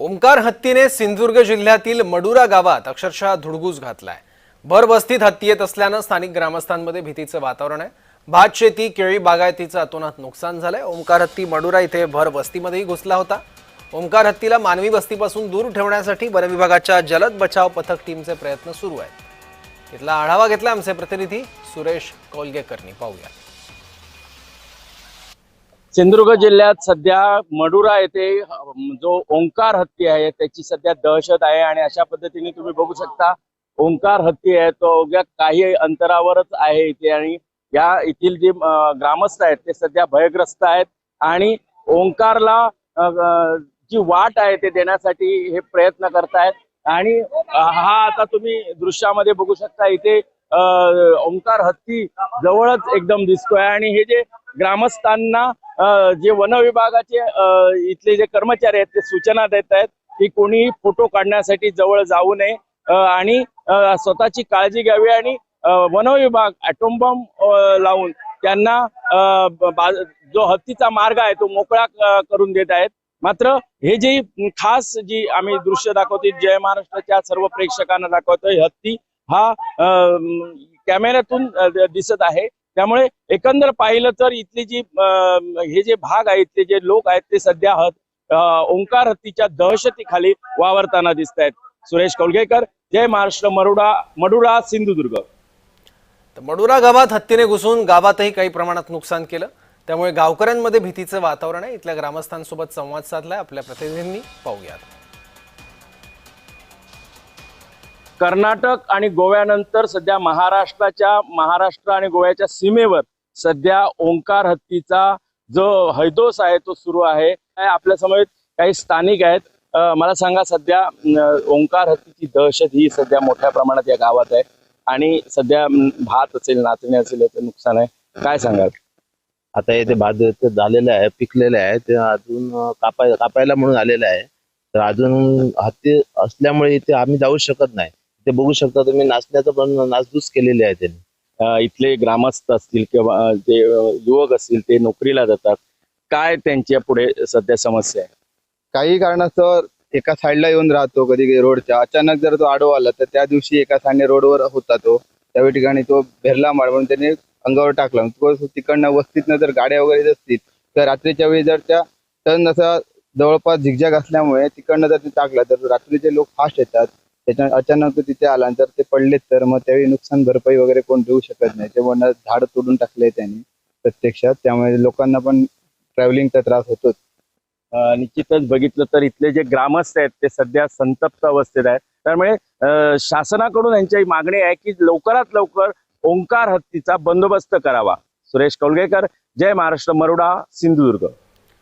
ओंकार हत्तीने सिंधुदुर्ग जिल्ह्यातील मडुरा गावात अक्षरशः धुडगूस घातलाय. भर वस्तीत हत्ती येत असल्यानं स्थानिक ग्रामस्थांमध्ये भीतीचं वातावरण आहे. भात शेती केळी बागायतीचं अतोनात नुकसान झालंय. ओमकार हत्ती मडुरा इथे भर वस्तीमध्येही घुसला होता. ओमकार हत्तीला मानवी वस्तीपासून दूर ठेवण्यासाठी वन विभागाच्या जलद बचाव पथक टीमचे प्रयत्न सुरू आहेत. इथला आढावा घेतला आमचे प्रतिनिधी सुरेश कौलगेकरनी. पाहूया. सिंधुदुर्ग जिल्ह्यात सध्या मडुरा येथे जो ओंकार हत्ती आहे त्याची सध्या दहशत आहे आणि अशा पद्धतीने तुम्ही बघू शकता ओंकार हत्ती आहे तो अवघ्या काही अंतरावरच आहे इथे आणि या येथील जे ग्रामस्थ आहेत ते सध्या भयग्रस्त आहेत आणि ओंकारला जी वाट आहे ते देण्यासाठी हे प्रयत्न करतायत आणि हा आता तुम्ही दृश्यामध्ये बघू शकता इथे ओंकार हत्ती जवळच एकदम दिसतोय आणि हे जे ग्रामस्थांना जे वन विभागाचे इथले जे कर्मचारी आहेत ते सूचना देत आहेत की कोणी फोटो काढण्यासाठी जवळ जाऊ नये. आणि स्वतःची काळजी घ्यावी आणि वनविभाग वन विभाग लावून त्यांना जो हत्तीचा मार्ग आहे तो मोकळा करून देत आहेत. मात्र हे जी खास जी आम्ही दृश्य दाखवतो जय महाराष्ट्राच्या सर्व प्रेक्षकांना दाखवतोय हत्ती हा कॅमेऱ्यातून दिसत आहे. त्यामुळे एकंदर पाहिलं तर इथली जी हे जे भाग आहेत ते जे लोक आहेत ते सध्या हत ओंकार हत्तीच्या दहशतीखाली वावरताना दिसत आहेत सुरेश कोलगेकर जय महाराष्ट्र मरुडा मडुरा सिंधुदुर्ग. तर मडुरा गावात हत्तीने घुसून गावातही काही प्रमाणात नुकसान केलं. त्यामुळे गावकऱ्यांमध्ये भीतीचं वातावरण आहे. इथल्या ग्रामस्थांसोबत संवाद साधलाय. आपल्या प्रतिनिधींनी पाहूयात. कर्नाटक आणि गोव्यानंतर सध्या महाराष्ट्राच्या महाराष्ट्र आणि गोव्याच्या सीमेवर सध्या ओंकार हत्तीचा जो हैदोस आहे तो सुरू आहे. आपल्यासमोर काही स्थानिक आहेत. मला सांगा सध्या ओंकार हत्तीची दहशत ही सध्या मोठ्या प्रमाणात या गावात आहे. आणि सध्या भात असेल नाचणी असेल याचं नुकसान आहे. काय सांगाल? आता येथे भात झालेलं आहे पिकलेलं आहे ते अजून कापाय कापायला म्हणून आलेलं आहे. तर अजून हत्ती असल्यामुळे इथे आम्ही जाऊ शकत नाही. ते बघू शकता तुम्ही नाचण्याचं पण नासधूस केलेली आहे त्यांनी. इथले ग्रामस्थ असतील किंवा जे युवक असतील ते नोकरीला जातात. काय त्यांच्या पुढे सध्या समस्या आहे? काही कारणास्तव एका साईडला येऊन राहतो कधी कधी रोडच्या. अचानक जर तो आडवा आला तर त्या दिवशी एका साईडने रोडवर होता तो. त्यावेळी ठिकाणी तो भेरला मार म्हणून त्याने अंगावर टाकला. तो तिकडनं वस्तीतनं जर गाड्या वगैरे असतील तर रात्रीच्या वेळी जर त्या टर्न असा जवळपास झिकझॅक असल्यामुळे तिकडनं जर ते टाकला तर रात्रीचे लोक फास्ट येतात. त्याच्या अचानक तिथे आला आणि जर ते पडलेत तर मग त्यावेळी नुकसान भरपाई वगैरे कोण देऊ शकत नाही. तेव्हा झाड तोडून टाकले त्यांनी प्रत्यक्षात. त्यामुळे लोकांना पण ट्रॅव्हलिंगचा त्रास होतोच. निश्चितच बघितलं तर इथले जे ग्रामस्थ आहेत ते सध्या संतप्त अवस्थेत आहेत. त्यामुळे शासनाकडून यांची मागणी आहे की लवकरात लवकर ओंकार हत्तीचा बंदोबस्त करावा. सुरेश कौलगेकर जय महाराष्ट्र मरुडा सिंधुदुर्ग.